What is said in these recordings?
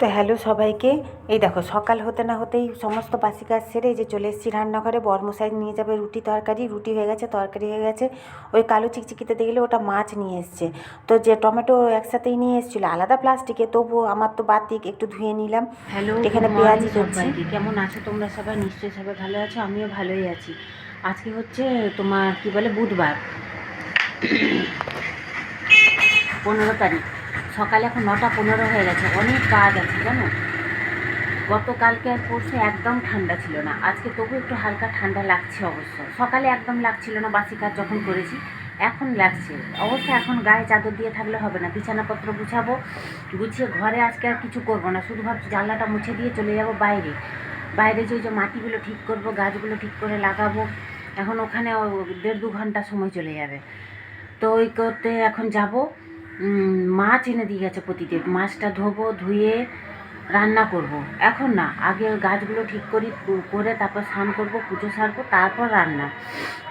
তো হ্যালো সবাইকে। এই দেখো সকাল হতে না হতেই সমস্ত বাসি কাজ সেরে যে চলে এসেছি রান্নাঘরে। বর্মশাই নিয়ে যাবে রুটি তরকারি রুটি হয়ে গেছে তরকারি হয়ে গেছে। ওই কালো চিকচিকিতে দেখলে ওটা মাছ নিয়ে এসছে। তো যে টমেটো একসাথেই নিয়ে এসেছিল আলাদা প্লাস্টিকে তবুও আমার তো বাতিক একটু ধুয়ে নিলাম। হ্যালো এখানে পেঁয়াজি করছি। কেমন আছো তোমরা সবাই? নিশ্চয়ই সবাই ভালো আছো আমিও ভালোই আছি। আজকে হচ্ছে তোমার কি বলে বুধবার। পনেরো তারিখ। সকালে এখন নটা পনেরো হয়ে গেছে, অনেক কাজ আছে, জানো? গতকালকে আর পরশু একদম ঠান্ডা ছিল না, আজকে তবু একটু হালকা ঠান্ডা লাগছে অবশ্য। সকালে একদম লাগছিল না, বাসি কাজ যখন করেছি, এখন লাগছে। অবশ্য এখন গায়ে চাদর দিয়ে থাকলে হবে না, বিছানাপত্র গুছাবো, গুছিয়ে ঘরে আজকে আর কিছু করব না, শুধু ভাবছি জানলাটা মুছে দিয়ে চলে যাব বাইরে। বাইরে যে যে মাটিগুলো ঠিক করব, গাছগুলো ঠিক করে লাগাবো, এখন ওখানে দেড় দু ঘণ্টা সময় চলে যাবে। তো ওই করতে এখন যাব। মাছ এনে দিয়ে গেছে প্রতিদিন মাছটা ধোবো, ধুয়ে রান্না করব। এখন না, আগে গাছগুলো ঠিক করি, করে তারপর স্নান করব, পুজো সারবো, তারপর রান্না।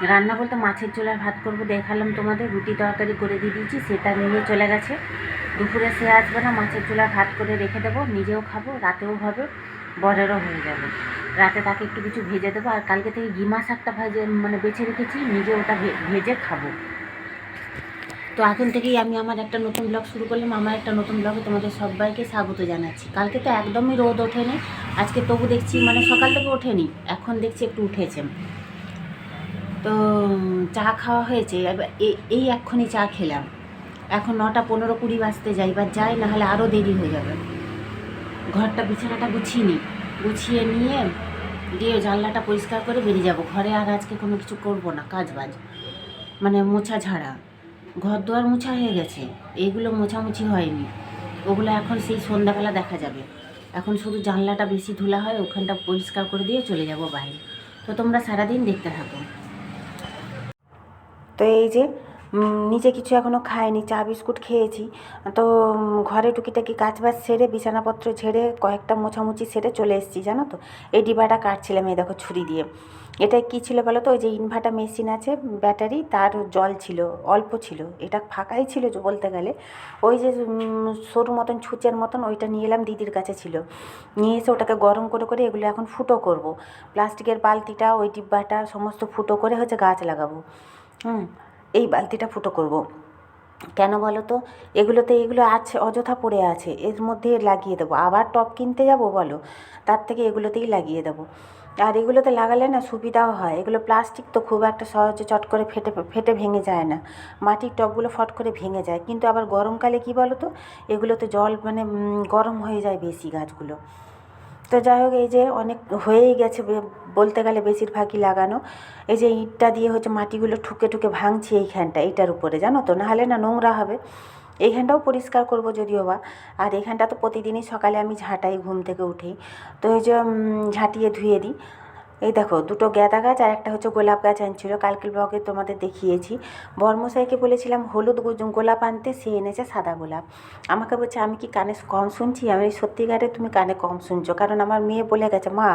রান্না বলতে মাছের চুলার ভাত করব, দেখালাম তোমাদের, রুটি তরকারি করে দিয়ে দিয়েছি, সেটা নিয়ে চলে গেছে। দুপুরে সে আসবে না, মাছের চুলার ভাত করে রেখে দেবো, নিজেও খাব, রাতেও হবে, বরেরও হয়ে যাবে। রাতে তাকে একটু কিছু ভেজে দেবো, আর কালকে থেকে গিমা শাকটা ভাজে মানে বেছে রেখেছি, নিজে ওটা ভেজে খাব। তো এখন থেকেই আমি আমার একটা নতুন ব্লগ শুরু করলাম, আমার একটা নতুন ব্লগে তোমাদের সবাইকে স্বাগত জানাচ্ছি। কালকে তো একদমই রোদ ওঠেনি, আজকে তবু দেখছি মানে সকাল থেকে ওঠেনি, এখন দেখছি একটু উঠেছে। তো, চা খাওয়া হয়েছে এই এক্ষুনি চা খেলাম। এখন নটা পনেরো কুড়ি বাজতে যাই বা যাই, নাহলে আরও দেরি হয়ে যাবে। ঘরটা বিছানাটা গুছিয়ে নিই গুছিয়ে নিয়ে দিয়ে জানলাটা পরিষ্কার করে বেরিয়ে যাব। ঘরে আর আজকে কোনো কিছু করব না কাজ বাজ মানে মোছা ঝাড়া। ঘর দুয়ার মোছা হয়ে গেছে। এইগুলো মোছামুছি হয়নি। ওগুলো এখন সেই সন্ধ্যাবেলা দেখা যাবে। এখন শুধু জানলাটা বেশি ধুলা হয়, ওখানটা পরিষ্কার করে দিয়ে চলে যাব বাইরে। তো তোমরা সারাদিন দেখতে থাকো। তো এই যে নিজে কিছু এখনও খাইনি, চা বিস্কুট খেয়েছি। তো ঘরে টুকিটাকি কাজ বাজ সেরে, বিছানাপত্র ঝেড়ে, কয়েকটা মোছামুছি সেরে চলে এসেছি, জানো তো? এই ডিবাটা কাটছিলাম এই দেখো ছুরি দিয়ে। এটা কি ছিল বলো তো? ওই যে ইনভার্টার মেশিন আছে, ব্যাটারি, তার জল ছিল, অল্প ছিল। এটা ফাঁকাই ছিল বলতে গেলে। ওই যে সরু মতন, ছুঁচের মতন ওইটা নিয়ে এলাম দিদির কাছে ছিল। নিয়ে এসে ওটাকে গরম করে করে এগুলো এখন ফুটো করব। প্লাস্টিকের বালতিটা, ওই ডিব্বাটা, সমস্ত ফুটো করে হচ্ছে গাছ লাগাবো। হুম। এই বালতিটা ফুটো করব। কেন বলো তো? এগুলোতে এগুলো আছে, অযথা পড়ে আছে, এর মধ্যে লাগিয়ে দেবো। আবার টপ কিনতে যাব বলো? তার থেকে এগুলোতেই লাগিয়ে দেবো। আর এগুলোতে লাগালে না সুবিধাও হয়। এগুলো প্লাস্টিক তো খুব একটা সহজে চট করে ফেটে ফেটে ভেঙে যায় না। মাটির টবগুলো ফট করে ভেঙে যায়। কিন্তু আবার গরমকালে কি বলো তো? এগুলোতে জল মানে গরম হয়ে যায় বেশি গাছগুলো। তো যাই হোক, এই যে অনেক হয়েই গেছে বলতে গেলে বেশিরভাগই লাগানো। এই যে ইটটা দিয়ে হচ্ছে মাটিগুলো ঠুকে ঠুকে ভাঙছি এইখানটা এইটার উপরে, জানো তো? নাহলে না নোংরা হবে। এইখানটাও পরিষ্কার করব যদিও বা। আর এখানটা তো প্রতিদিনই সকালে আমি ঝাঁটাই ঘুম থেকে উঠেই তো এই যে ঝাঁটিয়ে ধুয়ে দিই। এই দেখো, দুটো গ্যাদা গাছ আর একটা হচ্ছে গোলাপ গাছ আনছিল। কালকের ব্লগে তোমাদের দেখিয়েছি। বর্মশাইকে বলেছিলাম, হলুদ গোলাপ আনতে, সে এনেছে সাদা গোলাপ। আমাকে বলছে, আমি কি কানে কম শুনছি? আমি সত্যিকারে তুমি কানে কম শুনছো, কারণ আমার মেয়ে বলে গেছে, মা,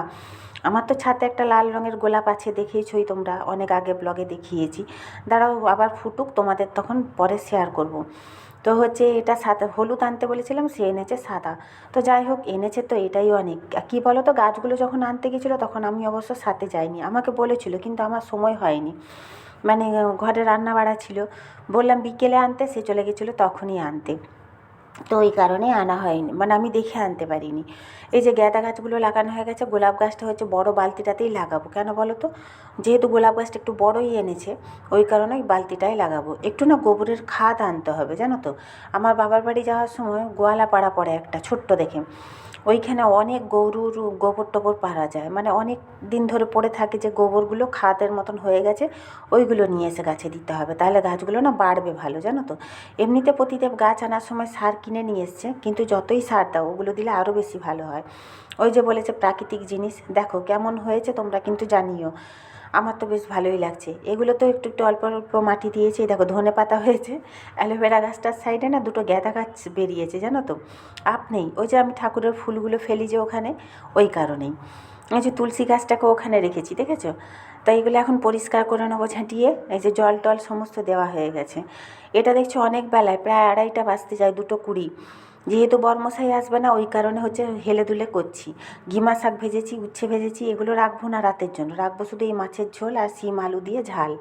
আমার তো ছাদে একটা লাল রঙের গোলাপ আছে দেখিয়েছই তোমরা, অনেক আগে ব্লগে দেখিয়েছি। দাঁড়াও, আবার ফুটুক, তোমাদের তখন পরে শেয়ার করব। তো হচ্ছে এটা সাদা, হলুদ আনতে বলেছিলাম, সে এনেছে সাদা। তো যাই হোক, এনেছে তো এটাই অনেক। কী বলো তো গাছগুলো যখন আনতে গেছিল, তখন আমি অবশ্য সাথে যাইনি। আমাকে বলেছিল, কিন্তু আমার সময় হয়নি। মানে ঘরে রান্না বাড়া ছিল। বললাম, বিকেলে আনতে, সে চলে গেছিল তখনই আনতে। তো ওই কারণে আনা হয়নি। মানে আমি দেখে আনতে পারিনি। এই যে গ্যাদা গাছগুলো লাগানো হয়ে গেছে, গোলাপ গাছটা হচ্ছে বড় বালতিটাতেই লাগাবো। কেন বলো তো? যেহেতু গোলাপ গাছটা একটু বড়ই এনেছে, ওই কারণে ওই বালতিটাই লাগাবো। একটু না গোবরের খাদ আনতে হবে, জানো তো? আমার বাবার বাড়ি যাওয়ার সময় গোয়ালা পাড়া পড়ে একটা, ছোট্ট দেখে। ওইখানে অনেক গরুর গোবর টোবর পারা যায়। মানে অনেক দিন ধরে পড়ে থাকে যে গোবরগুলো খাদের মতন হয়ে গেছে, ওইগুলো নিয়ে এসে গাছে দিতে হবে। তাহলে গাছগুলো না বাড়বে ভালো, জানো তো? এমনিতে প্রতিদেব গাছ আনার সময় সার কিনে নিয়ে এসছে, কিন্তু যতই সার দাও, ওগুলো দিলে আরও বেশি ভালো হয়। ওই যে বলেছে প্রাকৃতিক জিনিস, দেখো কেমন হয়েছে তোমরা কিন্তু জানিও। আমার তো বেশ ভালোই লাগছে। এগুলো তো একটু একটু অল্প অল্প মাটি দিয়েছি দেখো ধনে পাতা হয়েছে। অ্যালোভেরা গাছটার সাইডে না দুটো গ্যাদা গাছ বেরিয়েছে, জানো তো? আপ নেই। ওই যে আমি ঠাকুরের ফুলগুলো ফেলি যে ওখানে, ওই কারণেই। এই যে তুলসী গাছটাকে ওখানে রেখেছি, দেখেছ? তাই এগুলো এখন পরিষ্কার করে নেব ঝাঁটিয়ে। এই যে জল টল সমস্ত দেওয়া হয়ে গেছে। এটা দেখছি অনেক বেলায়, প্রায় আড়াইটা বাজতে যায়, দুটো কুড়ি। যেহেতু বরমশাই আসবে না, ওই কারণে হচ্ছে হেলে দুলে করছি। ঘিমা শাক ভেজেছি, উচ্ছে ভেজেছি, এগুলো রাখব না রাতের জন্য। রাখব শুধু এই মাছের ঝোল আর শিম আলু দিয়ে ঝাল।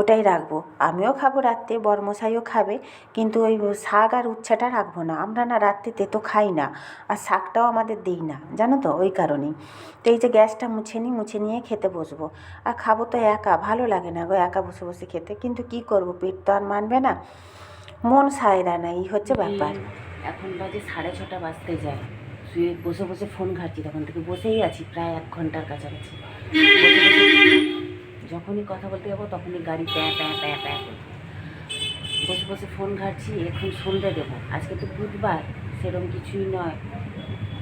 ওটাই রাখব। আমিও খাব রাত্রে, বরমশাইও খাবে, কিন্তু ওই শাক আর উচ্ছেটা রাখব না। আমরা না রাত্রে তেতো খাই না, আর শাকটাও আমাদের দিই না, জানো তো, ওই কারণেই তো এই যে গ্যাসটা মুছে নিই, মুছে নিয়ে খেতে বসবো। আর খাব তো একা, ভালো লাগে না গো একা বসে বসে খেতে। কিন্তু কি করব, পেট তো আর মানবে না। মন সায়রা না এই হচ্ছে ব্যাপার। এখন বাজে সাড়ে ছটা বাজতে যায়। শুয়ে বসে বসে ফোন ঘাটছি তখন থেকে বসেই আছি প্রায় এক ঘণ্টার কাছাকাছি। যখনই কথা বলতে যাব, তখনই গাড়ি প্যাঁ প্যাঁ প্যাঁ প্যাঁ করে। বসে বসে ফোন ঘাটছি, এখন সন্ধে দেবো। আজকে তো বুধবার সেরকম কিছুই নয়।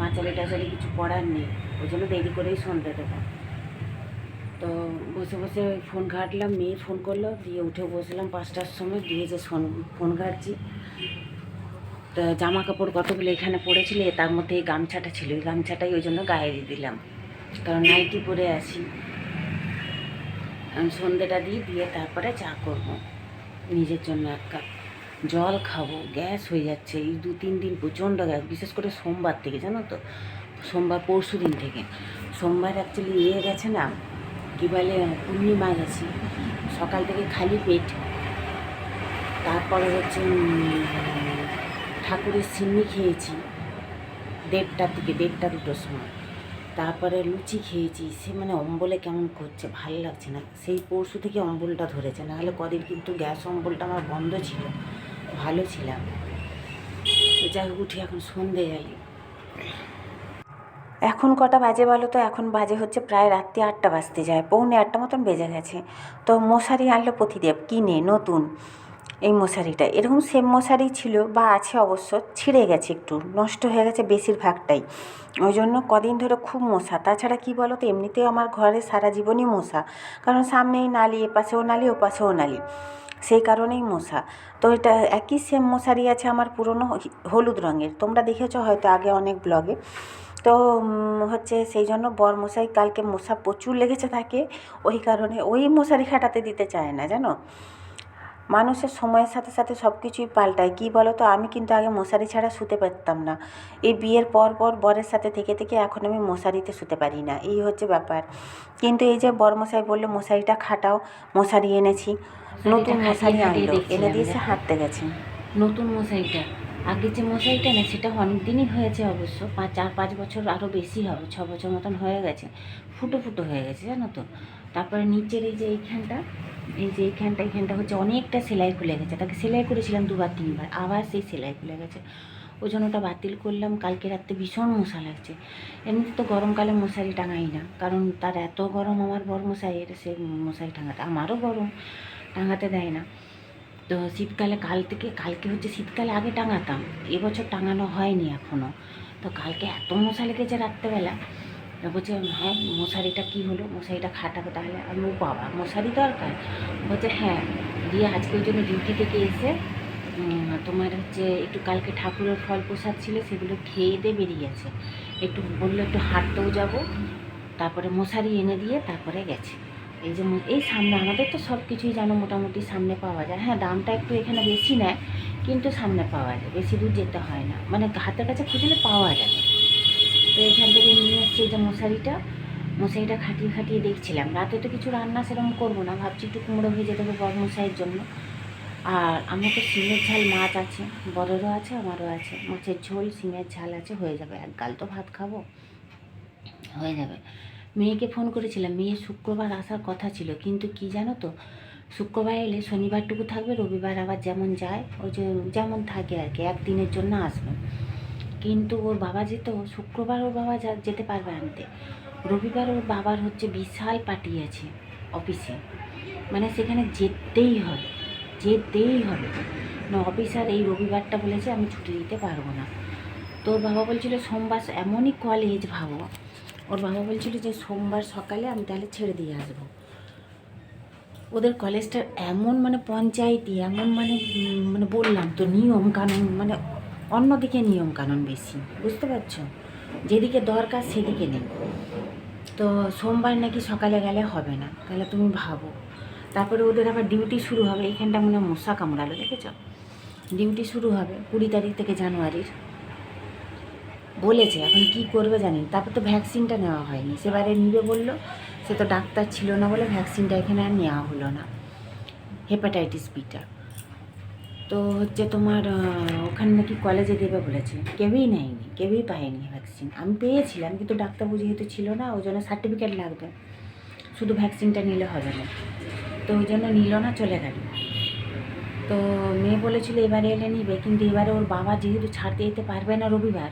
মাচালি টাচালি কিছু পড়ার নেই, ওই জন্য দেরি করেই সন্ধে দেবো। তো বসে বসে ফোন ঘাটলাম, মেয়ে ফোন করল, দিয়ে উঠে বসলাম পাঁচটার সময়, দিয়ে যে ফোন ঘাটছি। জামা কাপড় কতগুলো এখানে পড়েছিল? তার মধ্যে এই গামছাটা ছিল। এই গামছাটাই ওই জন্য গায়ে দিয়ে দিলাম। কারণ নাইটি পরে আসি আমি সন্ধ্যেটা দিই দিয়ে তারপরে চা করব। নিজের জন্য এক কাপ জল খাব। গ্যাস হয়ে যাচ্ছে। এই দু তিন দিন প্রচণ্ড গ্যাস, বিশেষ করে সোমবার থেকে, জানো তো? সোমবার পরশু দিন থেকে। সোমবার অ্যাকচুয়ালি ইয়ে গেছে না, কী বলে, পূর্ণিমা গেছে। সকাল থেকে খালি পেট। তারপরে হচ্ছে ঠাকুরের সিন্নি খেয়েছি। দেড়টার দিকে, দেড়টা, দুটোর সময়। তারপরে লুচি খেয়েছি। সে মানে অম্বলে কেমন করছে, ভালো লাগছে না। সেই পরশু থেকে অম্বলটা ধরেছে। নাহলে কদিন কিন্তু গ্যাস অম্বলটা আমার বন্ধ ছিল। ভালো ছিলাম। তো যাই হোক, উঠে এখন সন্ধে গেলে এখন কটা বাজে বলো তো? এখন বাজে হচ্ছে প্রায় রাত্রি আটটা বাজতে যায়। পৌনে আটটা মতন বেজে গেছে। তো মশারি আনলো প্রতিদেব কিনে নতুন। এই মশারিটা। এরকম সেম মশারি ছিল বা আছে অবশ্য, ছিঁড়ে গেছে একটু, নষ্ট হয়ে গেছে বেশিরভাগটাই। ওই জন্য কদিন ধরে খুব মশা। তাছাড়া কি বলো তো এমনিতেও আমার ঘরে সারা জীবনই মশা। কারণ সামনেই নালি, এপাশেও নালি, ওপাশেও নালি। সেই কারণেই মশা। তো এটা একই সেম মশারি আছে আমার পুরনো হলুদ রঙের। তোমরা দেখেছ হয়তো আগে অনেক ব্লগে। তো হচ্ছে সেই জন্য বর মশাই কালকে মশা প্রচুর লেগেছে থাকে ওই কারণে ওই মশারি খাটাতে দিতে চায় না, জানো? মানুষের সময়ের সাথে সাথে সব কিছুই পাল্টায়। কী বলো তো আমি কিন্তু আগে মশারি ছাড়া শুতে পারতাম না। এই বিয়ের পর পর বরের সাথে থেকে থেকে এখন আমি মশারিতে শুতে পারি না। এই হচ্ছে ব্যাপার। কিন্তু এই যে বর মশাই বলল মশারিটা খাটাও মশারি এনেছি। নতুন মশারি আনলো। এনে দিয়ে সে হাঁটতে গেছে। নতুন মশারিটা। আগে যে মশারিটা না সেটা অনেক দিনই হয়েছে অবশ্য। পাঁচ চার পাঁচ বছর আরও বেশি হবে ছ বছর মতন হয়ে গেছে। ফুটো ফুটো হয়ে গেছে জানো তো? তারপরে নিচের এই যে এইখানটা এই যে এইখানটা এইখানটা হচ্ছে অনেকটা সেলাই খুলে গেছে। তাকে সেলাই করেছিলাম দুবার, তিনবার। আবার সেই সেলাই খুলে গেছে। ওই জন্য ওটা বাতিল করলাম। কালকে রাত্রে ভীষণ মশা লাগছে। এমনিতে তো গরমকালে মশারি টাঙাই না। কারণ তার এত গরম, আমার বর মশাইয়ের সে মশারি টাঙাতে। আমারও গরম, টাঙাতে দেয় না। তো শীতকালে কাল থেকে, কালকে হচ্ছে শীতকালে আগে টাঙাতাম। এবছর টাঙানো হয়নি এখনও তো কালকে এত মশা লেগেছে রাত্রেবেলা। বলছে হ্যাঁ মশারিটা কী হলো? মশারিটা খাটাবো তাহলে। আমি ও বাবা, মশারি দরকার? বলছে হ্যাঁ দিয়ে আজকে ওই জন্য ডিউটি থেকে এসে তোমার হচ্ছে একটু কালকে ঠাকুরের ফল প্রসাদ ছিল, সেগুলো খেয়ে দিয়ে বেরিয়ে গেছে। একটু বলল, একটু হাঁটতেও যাব, তারপরে মশারি এনে দিয়ে তারপরে গেছে। এই যে, এই সামনে আমাদের তো সব কিছুই জানো মোটামুটি সামনে পাওয়া যায়। হ্যাঁ দামটা একটু এখানে বেশি নেয়, কিন্তু সামনে পাওয়া যায়, বেশি দূর যেতে হয় না। মানে হাতের কাছে খুঁজলে পাওয়া যাবে তো এখান থেকে নিয়ে এসছি যে মশারিটা। মশারিটা খাটিয়ে খাটিয়ে দেখছিলাম। রাতে তো কিছু রান্না সেরকম করব না। ভাবছি একটু কুমড়ো ভেজে দেবো বড় মশাইয়ের জন্য। আর আমার তো সিমের ঝাল মাছ আছে। বড়েরও আছে, আমারও আছে। মাছের ঝোল সিমের ঝাল আছে, হয়ে যাবে। এক গাল তো ভাত খাব। হয়ে যাবে। মেয়েকে ফোন করেছিলাম। মেয়ে শুক্রবার আসার কথা ছিল। কিন্তু কি জানো তো? শুক্রবার এলে শনিবারটুকু থাকবে, রবিবার আবার যেমন যায়, ওই যে যেমন থাকে আর কি। একদিনের জন্য আসবে। কিন্তু ওর বাবা যেত শুক্রবার ওর বাবা যেতে পারবে আনতে। রবিবার ওর বাবার হচ্ছে বিশাল পার্টি আছে অফিসে। মানে সেখানে যেতেই হবে যেতেই হবে। না অফিসার এই রবিবারটা বলেছে আমি ছুটি দিতে পারব না। তোর বাবা বলছিল, সোমবার এমনই কলেজ ভাবো। ওর বাবা বলছিল যে, সোমবার সকালে আমি তাহলে ছেড়ে দিয়ে আসব। ওদের কলেজটা এমন মানে পঞ্চায়েতি, এমন মানে মানে বললাম তো, নিয়ম কানুন মানে অন্যদিকে নিয়ম কানুন বেশি, বুঝতে পারছ? যেদিকে দরকার সেদিকে নেই। তো সোমবার নাকি সকালে গেলে হবে না, তাহলে তুমি ভাবো। তারপরে ওদের আবার ডিউটি শুরু হবে এইখানটা মনে মশা কামড়ালো, দেখেছ? ডিউটি শুরু হবে কুড়ি তারিখ থেকে জানুয়ারির। বলেছে, এখন কি করবে জানি তারপর তো ভ্যাকসিনটা নেওয়া হয়নি। সেবারে নিবে বলল, সে তো ডাক্তার ছিল না বলে ভ্যাকসিনটা এখানে আর নেওয়া হলো না। Hepatitis beta. তো হচ্ছে তোমার ওখানে নাকি কলেজে দেবে বলেছে। কেউই নেয়নি, কেউই পায়নি ভ্যাকসিন আমি পেয়েছিলাম, কিন্তু ডাক্তারবাবু যেহেতু ছিল না, ওই জন্য সার্টিফিকেট লাগবে। শুধু ভ্যাকসিনটা নিলে হবে না। তো ওই জন্য নিল না, চলে গেল। তো মেয়ে বলেছিল, এবারে এলে নিবে। কিন্তু এবারে ওর বাবা যেহেতু ছাড়তে যেতে পারবে না রবিবার,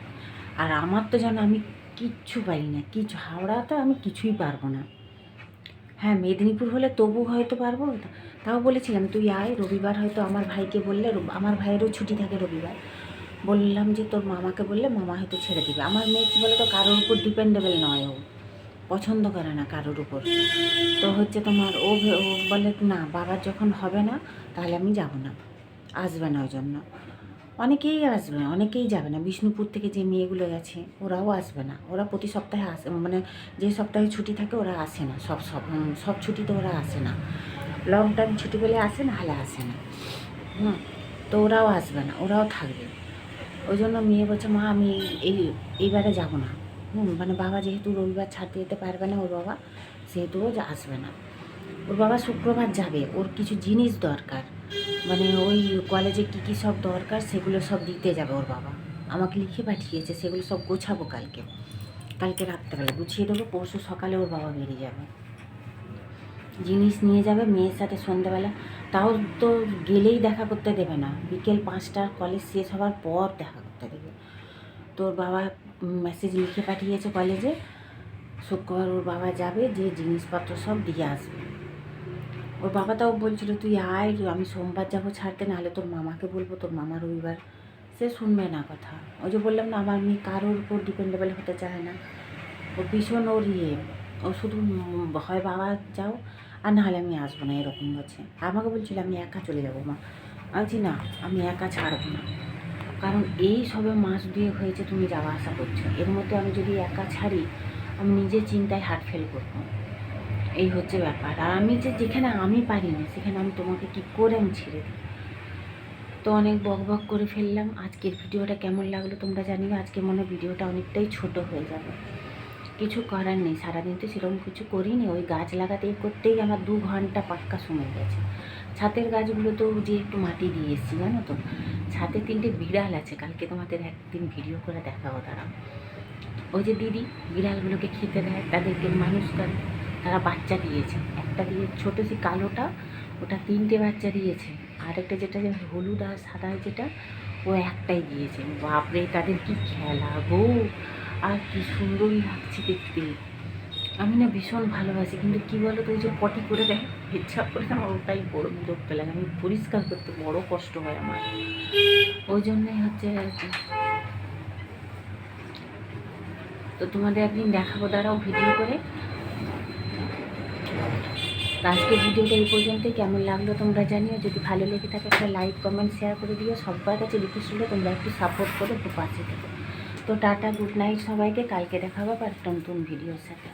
আর আমার তো যেন আমি কিচ্ছু পারি না কিছু হাওড়া তো আমি কিছুই পারব না। হ্যাঁ মেদিনীপুর হলে তবু হয়তো পারব। তাও বলেছিলাম, তুই আয়, রবিবার হয়তো আমার ভাইকে বললে আমার ভাইয়েরও ছুটি থাকে রবিবার। বললাম যে, তোর মামাকে বললে মামা হয়তো ছেড়ে দিবে। আমার মেয়ে কী বলে তো কারোর উপর ডিপেন্ডেবল নয় ও, পছন্দ করে না কারোর উপর। তো হচ্ছে তোমার ও ও বলে, না, বাবার যখন হবে না, তাহলে আমি যাব না, আসবে না ওই জন্য। অনেকেই আসবে না, অনেকেই যাবে না। বিষ্ণুপুর থেকে যে মেয়েগুলো গেছে ওরাও আসবে না। ওরা প্রতি সপ্তাহে আসে মানে যে সপ্তাহে ছুটি থাকে ওরা আসে না। সব সব সব ছুটিতে ওরা আসে না। লং টাইম ছুটি পেলে আসে, না হলে আসে না। হুম, তো ওরাও আসবে না, ওরাও থাকবে। ওই জন্য মেয়ে বলছে, মা, আমি এই, এইবারে যাব না। হুম মানে বাবা যেহেতু রবিবার ছাড়তে যেতে পারবে না ওর বাবা, সেহেতু ও আসবে না। ওর বাবা শুক্রবার যাবে, ওর কিছু জিনিস দরকার। মানে ওই কলেজে কী কী সব দরকার সেগুলো সব দিতে যাবে ওর বাবা। আমাকে লিখে পাঠিয়েছে, সেগুলো সব গোছাবো কালকে। কালকে রাত্রেবেলা গুছিয়ে দেবো, পরশু সকালে ওর বাবা বেরিয়ে যাবে। জিনিস নিয়ে যাবে, মেয়ের সাথে সন্ধ্যেবেলা তাও তো গেলেই দেখা করতে দেবে না। বিকেল পাঁচটার কলেজ শেষ হওয়ার পর দেখা করতে দেবে। তোর বাবা মেসেজ লিখে পাঠিয়েছে কলেজে শুক্রবার ওর বাবা যাবে, যে জিনিসপত্র সব দিয়ে আসবে। ওর বাবা তাও বলছিল, তুই আয় আমি সোমবার যাব ছাড়তে, নাহলে তোর মামাকে বলব, তোর মামা রবিবার। সে শুনবে না কথা। ওই যে বললাম না, আমার মেয়ে কারোর উপর ডিপেন্ডেবল হতে চায় না। ও ভীষণ ওর ইয়ে। ও শুধু হয় বাবা যাও, আর নাহলে আমি আসব না এরকম বলছে। আমাকে বলছিল, আমি একা চলে যাব মা। আমি না, আমি একা ছাড়বো না। কারণ এই সবে মাস দুয়ে হয়েছে তুমি যাওয়া আসা করছ। এর মধ্যে আমি যদি একা ছাড়ি, আমি নিজে চিন্তায় হাট ফেল করব। এই হচ্ছে ব্যাপার। আর আমি যে যেখানে আমি পারি না, সেখানে আমি তোমাকে কি করে আমি ছেড়ে দিই তো অনেক বক বক করে ফেললাম। আজকের ভিডিওটা কেমন লাগল তোমরা জানিও। আজকে মনে ভিডিওটা অনেকটাই ছোট হয়ে যাবে। কিছু করার নেই। সারাদিন তো সেরকম কিছু করিনি। ওই গাছ লাগাতে করতেই আমার দু ঘণ্টা পাক্কা সময় গেছে। ছাতের গাছগুলো তো যে একটু মাটি দিয়ে এসেছি, জানো তো? ছাতে তিনটে বিড়াল আছে। কালকে তোমাদের একদিন ভিডিও করে দেখাবো তারা ওই যে দিদি বিড়ালগুলোকে খেতে দেয়, তাদেরকে মানুষ করে। তারা বাচ্চা দিয়েছে। একটা দিয়ে ছোটো যে কালোটা, ওটা তিনটে বাচ্চা দিয়েছে। আর একটা যেটা হলুদ আর সাদা যেটা, ও একটাই দিয়েছে। বাপরে, তাদের কি খেলা গো! আর কি সুন্দর লাগছে দেখতে। আমি না ভীষণ ভালোবাসি, কিন্তু কি বলো তো ওই যে পটি করে দেয়, ইচ্ছা করে আমার ওটাই বড় বিরক্ত লাগে আমি পরিষ্কার করতে বড় কষ্ট হয় আমার। ওই জন্যই হচ্ছে আর কি। তো তোমাদের একদিন দেখাবো, দাঁড়াও ভিডিও করে। তো আজকে ভিডিওটা এই পর্যন্তই। কেমন লাগল তোমরা জানিও। যদি ভালো লেগে থাকে একটা লাইক কমেন্ট শেয়ার করে দিও। সবার কাছে রিকোয়েস্ট হলে তোমরা একটু সাপোর্ট করে পাশে থেকো তো টাটা গুড নাইট সবাইকে। কালকে দেখাবো আর একটা নতুন ভিডিওর সাথে।